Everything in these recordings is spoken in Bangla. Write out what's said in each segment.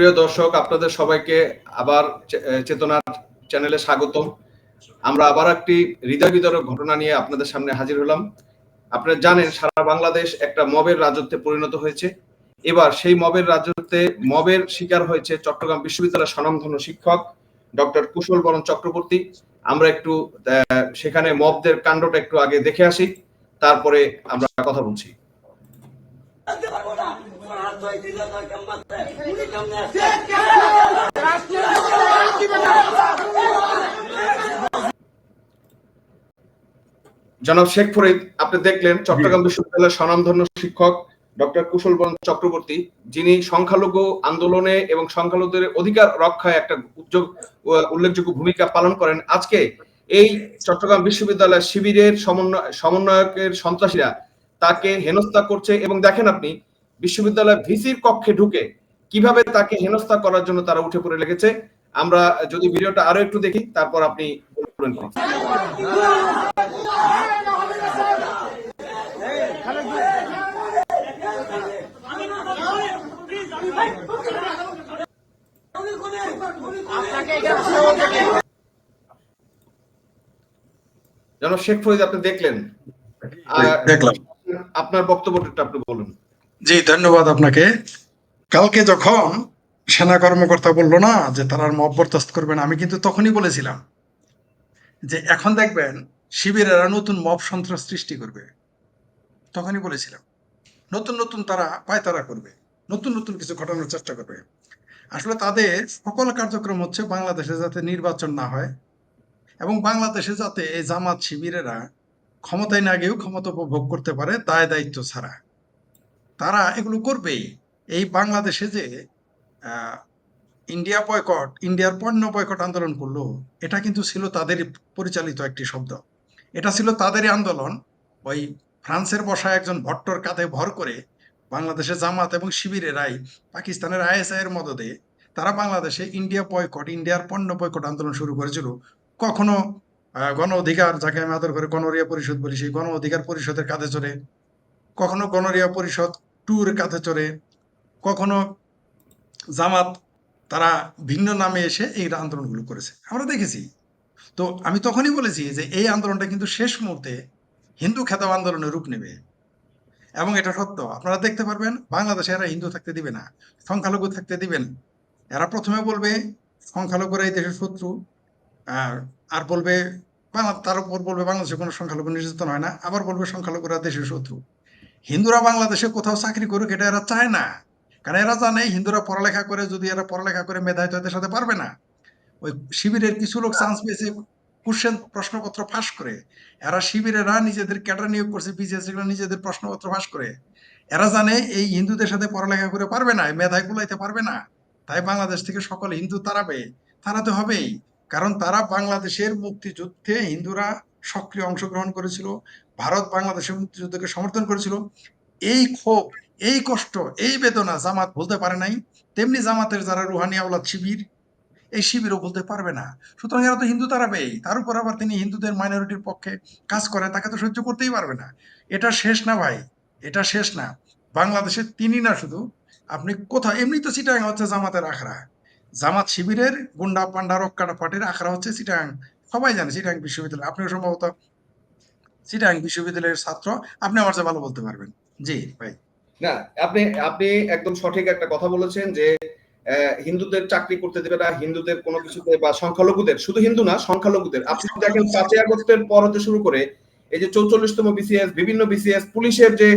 প্রিয় দর্শক, আপনাদের সবাইকে আবার চেতনার চ্যানেলে স্বাগতম। আমরা আবার একটি হৃদয় বিতরক ঘটনা নিয়ে আপনাদের সামনে হাজির হলাম। আপনারা জানেন, সারা বাংলাদেশ একটা মবের রাজত্বে পরিণত হয়েছে। এবার সেই মবের রাজত্বে মবের শিকার হয়েছে চট্টগ্রাম বিশ্ববিদ্যালয়ের স্বনামধন্য শিক্ষক ডক্টর কুশল বরণ চক্রবর্তী। আমরা একটু সেখানে মবদের কাণ্ডটা একটু আগে দেখে আসি, তারপরে আমরা কথা বলছি। জনাব শেখ ফরিদ আপনি দেখলেন চট্টগ্রাম বিশ্ববিদ্যালয়ের স্বনামধন্য শিক্ষক ডক্টর কুশল বরণ চক্রবর্তী, যিনি সংখ্যালঘু আন্দোলনে এবং সংখ্যালঘুদের অধিকার রক্ষায় একটা উদ্যোগ উল্লেখযোগ্য ভূমিকা পালন করেন। আজকে এই চট্টগ্রাম বিশ্ববিদ্যালয় শিবিরের সমন্বয়, সমন্বয়কের সন্ত্রাসীরা তাকে হেনস্থা করছে এবং দেখেন আপনি বিশ্ববিদ্যালয় ভিসির কক্ষে ঢুকে কীভাবে তাকে হেনস্থা করার জন্য তারা উঠে পড়ে লেগেছে আমরা যদি ভিডিওটা আরও একটু দেখি তারপর আপনি বলবেন জনাব শেখ ফরিদ আপনি দেখলেন। আপনার বক্তব্যটা আপনি বলুন। জি, ধন্যবাদ আপনাকে। কালকে যখন সেনা কর্মকর্তা বলল না যে তারা মব বরদাস্ত করবেন আমি কিন্তু তখনই বলেছিলাম যে এখন দেখবেন শিবিরেরা নতুন মব সন্ত্রাস সৃষ্টি করবে। তখনই বলেছিলাম, নতুন নতুন তারা পায়তারা করবে, নতুন নতুন কিছু ঘটানোর চেষ্টা করবে। আসলে তাদের সকল কার্যক্রম হচ্ছে বাংলাদেশে যাতে নির্বাচন না হয় এবং বাংলাদেশে যাতে এই জামাত শিবিরেরা ক্ষমতায় না গিয়েও ক্ষমতা উপভোগ করতে পারে, দায় দায়িত্ব ছাড়া। তারা এগুলো করবেই। এই বাংলাদেশে যে ইন্ডিয়া বয়কট, ইন্ডিয়ার পণ্য বয়কট আন্দোলন করল, এটা কিন্তু ছিল তাদের পরিচালিত একটি শব্দ। এটা ছিল তাদেরই আন্দোলন। ওই ফ্রান্সের বসা একজন ভট্টর কাঁধে ভর করে বাংলাদেশের জামাত এবং শিবিরেরাই পাকিস্তানের আইএসআই এর মদদে তারা বাংলাদেশে ইন্ডিয়া বয়কট, ইন্ডিয়ার পণ্য বয়কট আন্দোলন শুরু করেছিল। কখনো গণ অধিকার, যাকে আমি আদর করে গণরিয়া পরিষদ বলি, সেই গণ অধিকার পরিষদের কাঁধে চড়ে, কখনো গণরিয়া পরিষদ ট্যুর কাঁধে চড়ে কখনো জামাত তারা ভিন্ন নামে এসে এই আন্দোলনগুলো করেছে। আমরা দেখেছি। তো আমি তখনই বলেছি যে এই আন্দোলনটা কিন্তু শেষ মুহূর্তে হিন্দু খেতাব আন্দোলনের রূপ নেবে। এবং এটা সত্য। আপনারা দেখতে পারবেন, বাংলাদেশে এরা হিন্দু থাকতে দিবে না, সংখ্যালঘু থাকতে দিবেন। এরা প্রথমে বলবে, সংখ্যালঘুরা এই দেশের শত্রু। আর বলবে, বাংলা, তার উপর বলবে, বাংলাদেশে কোনো সংখ্যালঘু নির্যাতন হয় না। আবার বলবে, সংখ্যালঘুরা দেশের শত্রু। হিন্দুরা বাংলাদেশে কোথাও চাকরি করুক, এটা এরা চায় না। কারণ এরা জানে হিন্দুরা পড়ালেখা করে, যদি এরা পড়ালেখা করে মেধায়, তো এদের সাথে পারবে না। ওই শিবিরের কিছু লোক চান্স পেয়েছে কোশ্চেন প্রশ্নপত্র ফাঁস করে। এরা শিবিরেরা নিজেদের ক্যাডার নিয়োগ করছে বিসিএস নিজেদের প্রশ্নপত্র ফাঁস করে। এরা জানে এই হিন্দুদের সাথে পড়ালেখা করে পারবে না, মেধায় কুলাইতে পারবে না। তাই বাংলাদেশ থেকে সকল হিন্দু তাড়াবে তাড়াতে হবেই। কারণ তারা বাংলাদেশের মুক্তিযুদ্ধে হিন্দুরা সক্রিয় অংশগ্রহণ করেছিল, ভারত বাংলাদেশের মুক্তিযুদ্ধকে সমর্থন করেছিল। এই ক্ষোভ, এই কষ্ট, এই বেদনা জামাত বলতে পারে নাই। তেমনি জামাতের যারা রুহানি আওলাদ শিবির, এই শিবিরও বলতে পারবে না। সুতরাং এরা তো হিন্দু তারাবেই তার উপর আবার তিনি হিন্দুদের মাইনরিটির পক্ষে কাজ করে, তাকে তো সহ্য করতেই পারবে না। এটা শেষ না ভাই, এটা শেষ না। বাংলাদেশে তিনি না শুধু, আপনি কোথাও, এমনি তো চিটাং হচ্ছে জামাতের আখড়া। জামাত শিবিরের গুন্ডা পান্ডা রক্কাটা পার্টির আখড়া হচ্ছে চিটাং সবাই জানে চিটাং বিশ্ববিদ্যালয়। আপনিও সম্ভবত চিটাং বিশ্ববিদ্যালয়ের ছাত্র। আপনি আমার চেয়ে ভালো বলতে পারবেন। জি ভাই। না আপনি আপনি একদম সঠিক একটা কথা বলেছেন যে হিন্দুদের চাকরি করতে দেবে না হিন্দুদের কোনো কিছুতে বা সংখ্যালঘুদের শুধু হিন্দু না সংখ্যালঘুদের। আপনি দেখেন পাঁচই আগস্টের পর হতে শুরু করে এই যে চৌচল্লিশতম বিসিএস বিভিন্ন বিসিএস পুলিশের যে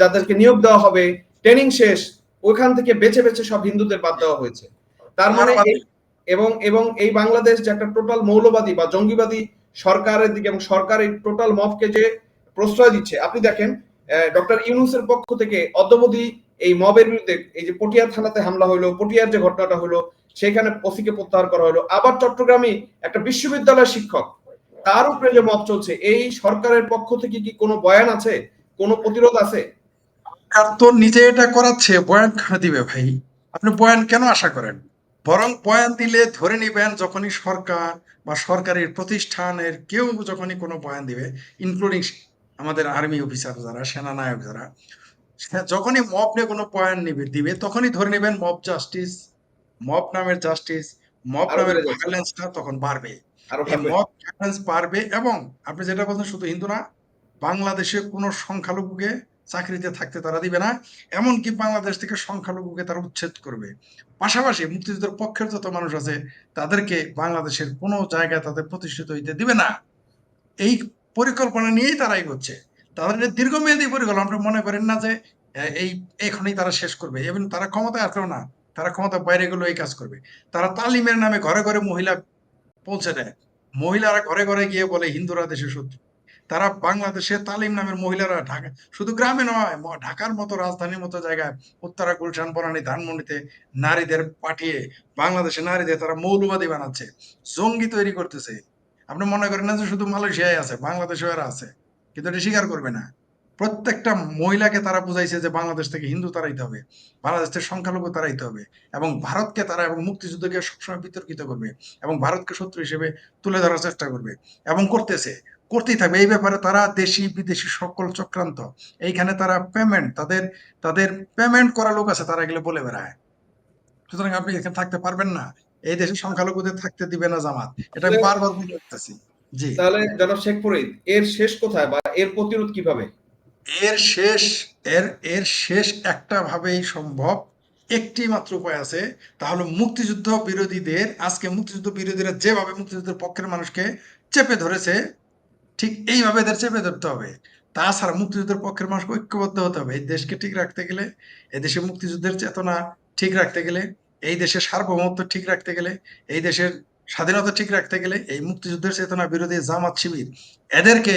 যাদেরকে নিয়োগ দেওয়া হবে ট্রেনিং শেষ ওখান থেকে বেছে বেছে সব হিন্দুদের বাদ দেওয়া হয়েছে। তার মানে এবং এবং এই বাংলাদেশ যে একটা টোটাল মৌলবাদী বা জঙ্গিবাদী সরকারের দিকে এবং সরকার টোটাল মফকে যে প্রশ্রয় দিচ্ছে, আপনি দেখেন ডক্টর ইউনুসের পক্ষ থেকে অদ্যবধি এই মবের বিরুদ্ধে এই যে পটিয়ার থানাতে হামলা হলো পটিয়ার যে ঘটনাটা হলো সেখানে ওসিকে প্রত্যাহার করা হলো আবার চট্টগ্রামে একটা বিশ্ববিদ্যালয়ের শিক্ষক, তার উপরে যে মব চলছে, এই সরকারের পক্ষ থেকে কি কোনো বয়ান আছে? কোনো প্রতিরোধ আছে? তো নিজে এটা করাচ্ছে, বয়ান দিবে ভাই? আপনি বয়ান কেন আশা করেন? বরং বয়ান দিলে ধরে নিবেন যখনই সরকার বা সরকারি প্রতিষ্ঠানের কেউ যখনই কোনো বয়ান দিবে ইনক্লুডিং আমাদের আর্মি অফিসার যারা সেনানায়ক যারা যখনই মব নিয়ে কোনো বয়ান নিবে দিবে তখনই ধরে নেবেন মব জাস্টিস মব নামের জাস্টিস মব নামের ভায়োলেন্সটা তখন বাড়বে। মব ভায়োলেন্স বাড়বে এবং আপনি যেটা বলছেন শুধু হিন্দু না বাংলাদেশে কোনো সংখ্যালঘুকে চাকরিতে থাকতে তারা দিবে না, এমনকি বাংলাদেশ থেকে সংখ্যালঘুকে তারা উচ্ছেদ করবে। পাশাপাশি মুক্তিযুদ্ধের পক্ষের যত মানুষ আছে, তাদেরকে বাংলাদেশের কোনো জায়গায় তাদের প্রতিষ্ঠিত হইতে দিবে না। এই পরিকল্পনা নিয়েই তারা এগোচ্ছে। তাদের দীর্ঘমেয়াদী পরিকল্পনা, আপনি মনে করেন না যে এই, এখনই তারা শেষ করবে। এবং তারা ক্ষমতায় আসলেও না, তারা ক্ষমতা বাইরে গেলেও এই কাজ করবে। তারা তালিমের নামে ঘরে ঘরে মহিলা পৌঁছে দেয়। মহিলারা ঘরে ঘরে গিয়ে বলে, হিন্দুরা দেশের শত্রু। তারা বাংলাদেশে তালিম নামের মহিলারা ঢাকা, শুধু গ্রামে নয় ঢাকার মতো রাজধানীর মতো জায়গায় উত্তরা, গুলশান, বনানী, ধানমন্ডিতে নারীদের পাঠিয়ে বাংলাদেশে নারীদের তারা মৌলবাদী বানাচ্ছে, জঙ্গি তৈরি করতেছে। আপনি মনে করেন না যে শুধু মালয়েশিয়ায় আছে, বাংলাদেশেও এরা আছে, কিন্তু এটা স্বীকার করবে না। প্রত্যেকটা মহিলাকে তারা বুঝাইছে যে বাংলাদেশ থেকে হিন্দু তাড়াইতে হবে, বাংলাদেশ থেকে সংখ্যালঘু তাড়াইতে হবে, এবং ভারতকে তারা এবং মুক্তিযুদ্ধকে সবসময় বিতর্কিত করবে, এবং ভারতকে শত্রু হিসেবে তুলে ধরার চেষ্টা করবে, এবং করতেছে। করতেই থাকবে। এই ব্যাপারে তারা দেশি বিদেশি সকল চক্রান্ত। এইখানে তারা পেমেন্ট তাদের তাদের পেমেন্ট করা লোক আছে তারা এগুলো বলে বেড়ায়। সুতরাং আপনি এখানে থাকতে পারবেন না। এই দেশে সংখ্যালঘুদের থাকতে দিবে না জামাত। এটা বারবার বলে আসতেছি জি। তাহলে জনাব শেখ ফরিদ এর শেষ কোথায় বা এর প্রতিরোধ কীভাবে? এর শেষ এর এর শেষ একটা ভাবেই সম্ভব। একটি মাত্র উপায় আছে তাহলে মুক্তিযুদ্ধ বিরোধীদের আজকে মুক্তিযুদ্ধ বিরোধীরা যেভাবে মুক্তিযুদ্ধের পক্ষের মানুষকে চেপে ধরেছে ঠিক এইভাবে এদের চেপে ধরতে হবে। তাছাড়া মুক্তিযুদ্ধের পক্ষের মানুষকে ঐক্যবদ্ধ হতে হবে। এই দেশকে ঠিক রাখতে গেলে, এই দেশে মুক্তিযুদ্ধের চেতনা ঠিক রাখতে গেলে, এই দেশের সার্বভৌমত্ব ঠিক রাখতে গেলে, এই দেশের স্বাধীনতা ঠিক রাখতে গেলে এই মুক্তিযুদ্ধের চেতনা বিরোধী জামাত শিবির এদেরকে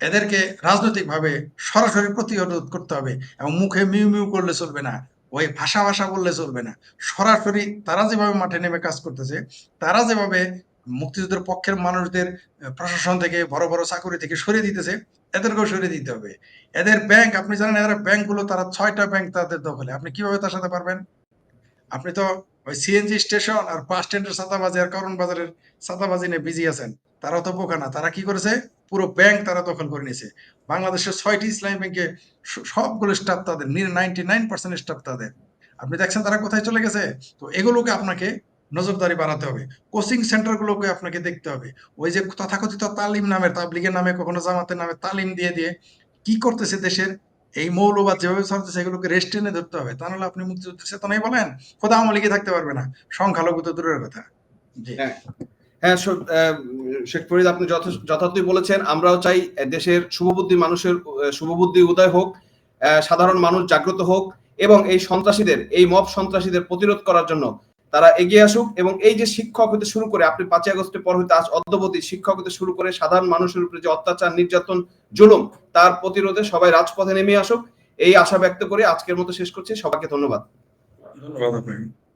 এদেরকে রাজনৈতিকভাবে সরাসরি প্রতিরোধ করতে হবে এবং মুখে মিউ মিউ করলে চলবে না, ওই ভাষা ভাষা বললে চলবে না। সরাসরি তারা যেভাবে মাঠে নেমে কাজ করতেছে, তারা যেভাবে মুক্তিযুদ্ধের পক্ষের মানুষদের প্রশাসন থেকে, বড় বড় চাকরি থেকে সরিয়ে দিতেছে, এদেরকেও সরিয়ে দিতে হবে। এদের ব্যাংক আপনি জানেন এদের ব্যাংকগুলো তারা ছয়টা ব্যাংক তাদের দখলে। আপনি কীভাবে তার সাথে পারবেন? আপনি তো ওই সিএনজি স্টেশন আর বাস স্ট্যান্ডের সাদাবাজি আর করণ বাজারের সাদাবাজি নিয়ে বিজি আছেন। তারা তো বোকা না। তারা কি করেছে? পুরো ব্যাংক তারা দখল করে নিয়েছে। বাংলাদেশের ছয়টি ইসলামী ব্যাংকে সবগুলো স্টাফ তাদের নাইনটি নাইন পার্সেন্ট স্টাফ তাদের। আপনি দেখছেন তারা কোথায় চলে গেছে? তো এগুলোকে আপনাকে নজরদারি বাড়াতে হবে। কোচিং সেন্টারগুলোকে আপনাকে দেখতে হবে। ওই যে তথাকথিত তালিম নামে তাবলিগের নামে, কখনো জামাতের নামে তালিম দিয়ে দিয়ে কি করতেছে দেশের এই মৌলবাদ যেভাবে চলতেছে এগুলোকে রেস্ট এনে ধরতে হবে। তা নাহলে আপনি মুক্তিযুদ্ধ চেতনাই বলেন, খোদা আমলিকে থাকতে পারবে না। সংখ্যালঘু তো দূরের কথা। হ্যাঁ। হ্যাঁ শেখ ফরিদ, আপনি যথার্থই বলেছেন, আমরাও চাই দেশের শুভবুদ্ধি মানুষের শুভবুদ্ধি উদয় হোক সাধারণ মানুষ জাগ্রত হোক এবং এই সন্ত্রাসীদের, এই মব সন্ত্রাসীদের প্রতিরোধ করার জন্য তারা এগিয়ে আসুক এবং এই যে শিক্ষক হতে শুরু করে, আপনি পাঁচই আগস্টের পর হইতে আজ অদ্যবধি শিক্ষক হতে শুরু করে সাধারণ মানুষের উপরে যে অত্যাচার, নির্যাতন, জুলুম, তার প্রতিরোধে সবাই রাজপথে নেমে আসুক। এই আশা ব্যক্ত করে আজকের মতো শেষ করছি। সবাইকে ধন্যবাদ। ধন্যবাদ আপনাকে।